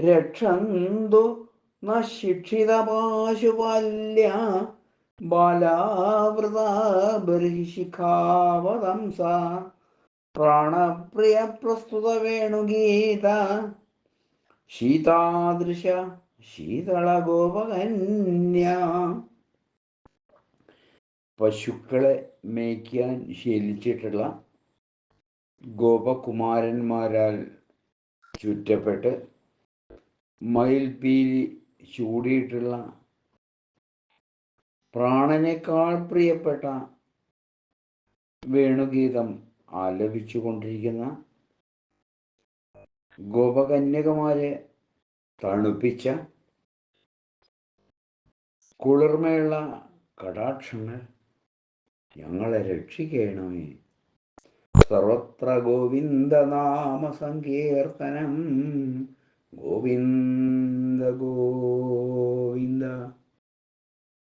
രക്ഷന്തു ന ശിക്ഷിതപാശുപാല്യ ബാലാവൃത പ്രാണപ്രിയ പ്രസ്തുത വേണുഗീത. ശീതാദൃശ ശീതള ഗോപകന്യ പശുക്കളെ മേയ്ക്കാൻ ശീലിച്ചിട്ടുള്ള ഗോപകുമാരന്മാരാൽ ചുറ്റപ്പെട്ട് മയിൽപീലി ചൂടിയിട്ടുള്ള പ്രാണനേക്കാൾ പ്രിയപ്പെട്ട വേണുഗീതം ആലപിച്ചുകൊണ്ടിരിക്കുന്ന ഗോപകന്യകമാരെ തണുപ്പിച്ച കുളിർമയുള്ള കടാക്ഷങ്ങൾ ഞങ്ങളെ രക്ഷിക്കണമേ. സർവത്ര ഗോവിന്ദനാമ സങ്കീർത്തനം ഗോവിന്ദ ഗോവിന്ദ